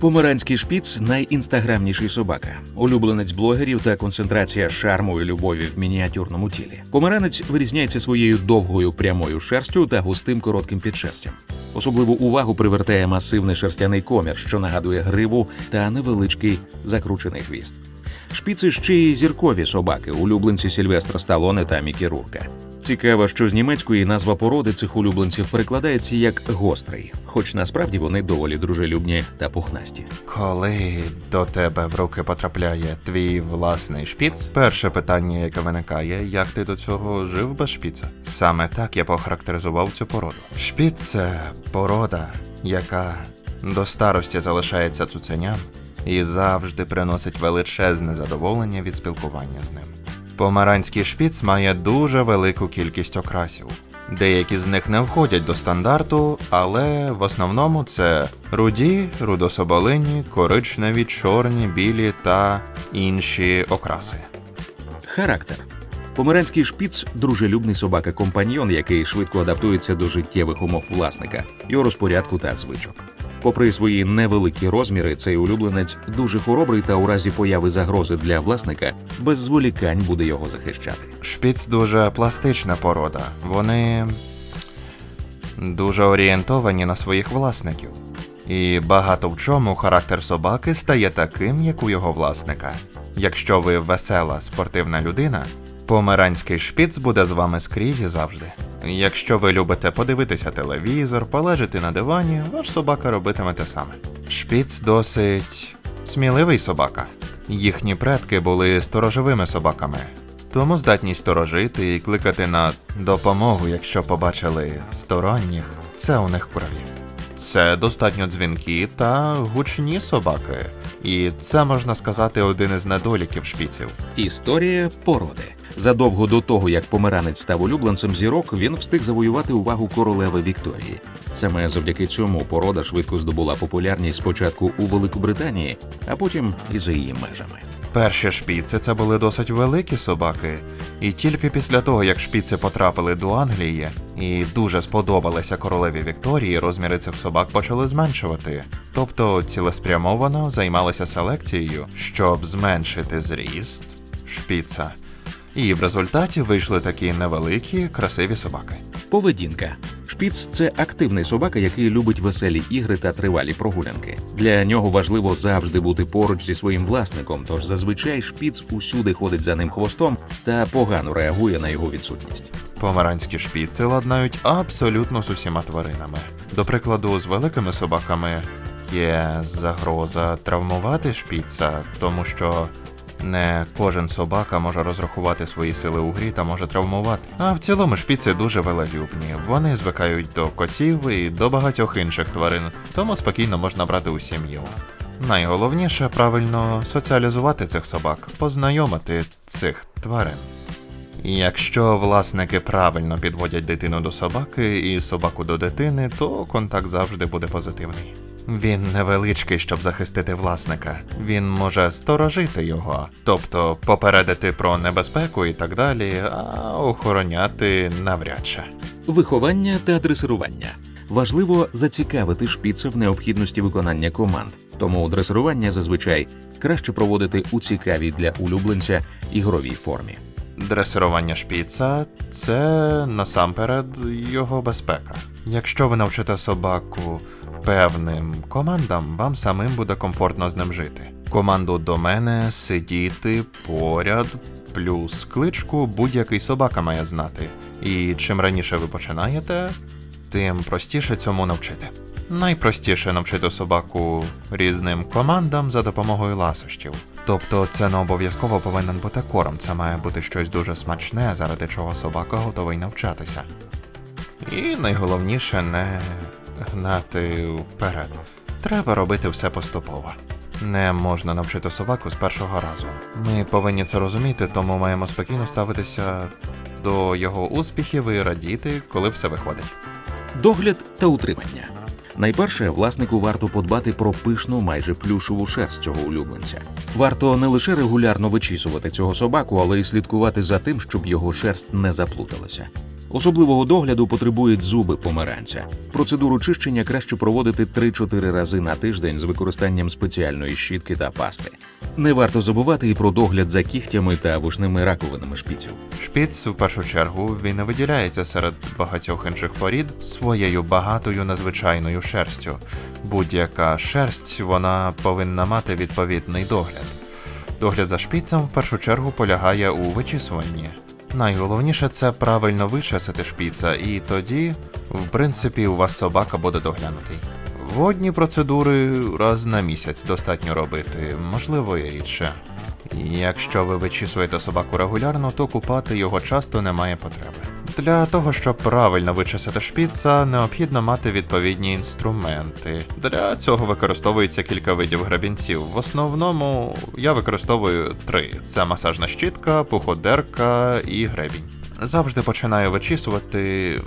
Померанський шпіц найінстаграмніший собака, улюбленець блогерів та концентрація шарму і любові в мініатюрному тілі. Померанець вирізняється своєю довгою прямою шерстю та густим коротким підшерстям. Особливу увагу привертає масивний шерстяний комір, що нагадує гриву та невеличкий закручений хвіст. Шпіци ще й зіркові собаки, улюбленці Сільвестра Сталоне та Мікі Рурка. Цікаво, що з німецької назва породи цих улюбленців перекладається як гострий, хоч насправді вони доволі дружелюбні та пухнасті. Коли до тебе в руки потрапляє твій власний шпіц, перше питання, яке виникає, як ти до цього жив без шпіца? Саме так я похарактеризував цю породу. Шпіц це порода, яка до старості залишається цуценям і завжди приносить величезне задоволення від спілкування з ним. Помаранський шпіц має дуже велику кількість окрасів. Деякі з них не входять до стандарту, але в основному це руді, рудособолині, коричневі, чорні, білі та інші окраси. Характер. Померанський шпіц дружелюбний собака-компаньйон, який швидко адаптується до життєвих умов власника, його розпорядку та звичок. Попри свої невеликі розміри, цей улюбленець дуже хоробрий та у разі появи загрози для власника без зволікань буде його захищати. Шпіц дуже пластична порода. Вони дуже орієнтовані на своїх власників. І багато в чому характер собаки стає таким, як у його власника. Якщо ви весела спортивна людина, померанський шпіц буде з вами скрізь і завжди. Якщо ви любите подивитися телевізор, полежати на дивані, ваш собака робитиме те саме. Шпіц досить сміливий собака. Їхні предки були сторожовими собаками, тому здатність сторожити і кликати на допомогу, якщо побачили сторонніх, це у них крові. Це достатньо дзвінкі та гучні собаки, і це можна сказати один із недоліків шпіців. Історія породи. Задовго до того, як померанець став улюбленцем зірок, він встиг завоювати увагу королеви Вікторії. Саме завдяки цьому порода швидко здобула популярність спочатку у Великобританії, а потім і за її межами. Перші шпіци це були досить великі собаки, і тільки після того, як шпіци потрапили до Англії і дуже сподобалися королеві Вікторії, розміри цих собак почали зменшувати. Тобто цілеспрямовано займалися селекцією, щоб зменшити зріст шпіца. І в результаті вийшли такі невеликі, красиві собаки. Поведінка. Шпіц це активний собака, який любить веселі ігри та тривалі прогулянки. Для нього важливо завжди бути поруч зі своїм власником, тож зазвичай шпіц усюди ходить за ним хвостом та погано реагує на його відсутність. Помаранські шпіци ладнають абсолютно з усіма тваринами. До прикладу, з великими собаками є загроза травмувати шпіца, тому що не кожен собака може розрахувати свої сили у грі та може травмувати. А в цілому шпіци дуже велелюбні. Вони звикають до котів і до багатьох інших тварин, тому спокійно можна брати у сім'ю. Найголовніше правильно соціалізувати цих собак, познайомити цих тварин. Якщо власники правильно підводять дитину до собаки і собаку до дитини, то контакт завжди буде позитивний. Він невеличкий, щоб захистити власника. Він може сторожити його, тобто попередити про небезпеку і так далі, а охороняти навряд чи. Виховання та дресирування. Важливо зацікавити шпіца в необхідності виконання команд, тому дресирування зазвичай краще проводити у цікавій для улюбленця ігровій формі. Дресирування шпіца це насамперед його безпека. Якщо ви навчите собаку певним командам, вам самим буде комфортно з ним жити. Команду до мене сидіти поряд, плюс кличку будь-який собака має знати. І чим раніше ви починаєте, тим простіше цьому навчити. Найпростіше навчити собаку різним командам за допомогою ласощів. Тобто це не обов'язково повинен бути корм, це має бути щось дуже смачне, заради чого собака готовий навчатися. І найголовніше не гнати вперед. Треба робити все поступово. Не можна навчити собаку з першого разу. Ми повинні це розуміти, тому маємо спокійно ставитися до його успіхів і радіти, коли все виходить. Догляд та утримання. Найперше, власнику варто подбати про пишну, майже плюшову шерсть цього улюбленця. Варто не лише регулярно вичісувати цього собаку, але й слідкувати за тим, щоб його шерсть не заплуталася. Особливого догляду потребують зуби померанця. Процедуру чищення краще проводити 3-4 рази на тиждень з використанням спеціальної щітки та пасти. Не варто забувати і про догляд за кігтями та вушними раковинами шпіців. Шпіц, в першу чергу, він не виділяється серед багатьох інших порід своєю багатою незвичайною шерстю. Будь-яка шерсть вона повинна мати відповідний догляд. Догляд за шпіцем в першу чергу полягає у вичісуванні. Найголовніше це правильно вичесати шпіца, і тоді, в принципі, у вас собака буде доглянутий. Водні процедури раз на місяць достатньо робити, можливо, і рідше. Якщо ви вичісуєте собаку регулярно, то купати його часто немає потреби. Для того, щоб правильно вичесати шпіца, необхідно мати відповідні інструменти. Для цього використовується кілька видів грабінців. В основному я використовую три: це масажна щітка, пуходерка і гребінь. Завжди починаю вичісувати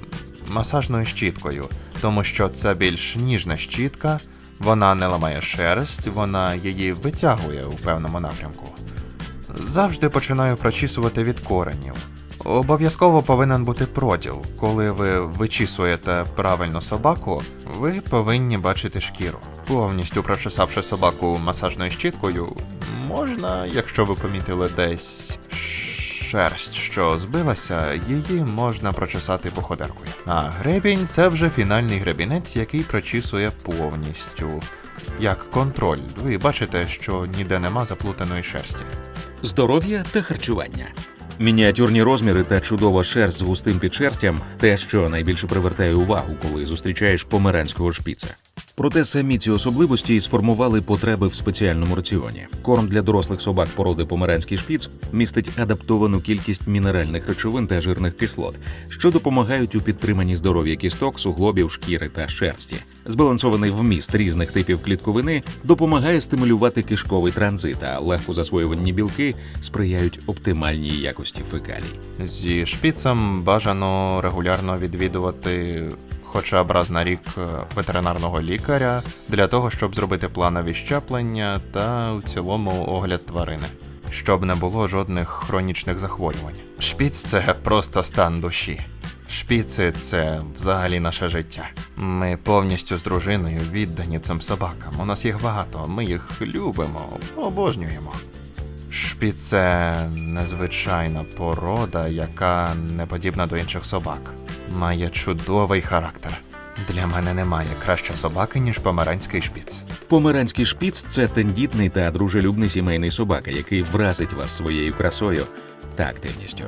масажною щіткою, тому що це більш ніжна щітка, вона не ламає шерсть, вона її витягує у певному напрямку. Завжди починаю прочісувати від коренів. Обов'язково повинен бути проділ. Коли ви вичісуєте правильно собаку, ви повинні бачити шкіру. Повністю прочесавши собаку масажною щіткою, можна, якщо ви помітили десь шерсть, що збилася, її можна прочесати походеркою. А гребінь це вже фінальний гребінець, який прочісує повністю. Як контроль, ви бачите, що ніде нема заплутаної шерсті. Здоров'я та харчування. Мініатюрні розміри та чудова шерсть з густим підшерстям те, що найбільше привертає увагу, коли зустрічаєш померанського шпіца. Проте самі ці особливості і сформували потреби в спеціальному раціоні. Корм для дорослих собак породи померанський шпіц містить адаптовану кількість мінеральних речовин та жирних кислот, що допомагають у підтриманні здоров'я кісток, суглобів, шкіри та шерсті. Збалансований вміст різних типів клітковини допомагає стимулювати кишковий транзит, а легко засвоювані білки сприяють оптимальній якості фекалій. Зі шпіцем бажано регулярно відвідувати хоча б раз на рік е, ветеринарного лікаря для того, щоб зробити планові щеплення та в цілому огляд тварини, щоб не було жодних хронічних захворювань. Шпіц це просто стан душі. Шпіци це взагалі наше життя. Ми повністю з дружиною віддані цим собакам. У нас їх багато, ми їх любимо, обожнюємо. Шпіц це незвичайна порода, яка не подібна до інших собак. Має чудовий характер. Для мене немає краще собаки, ніж помаранський шпіц. Помаранський шпіц це тендітний та дружелюбний сімейний собака, який вразить вас своєю красою та активністю.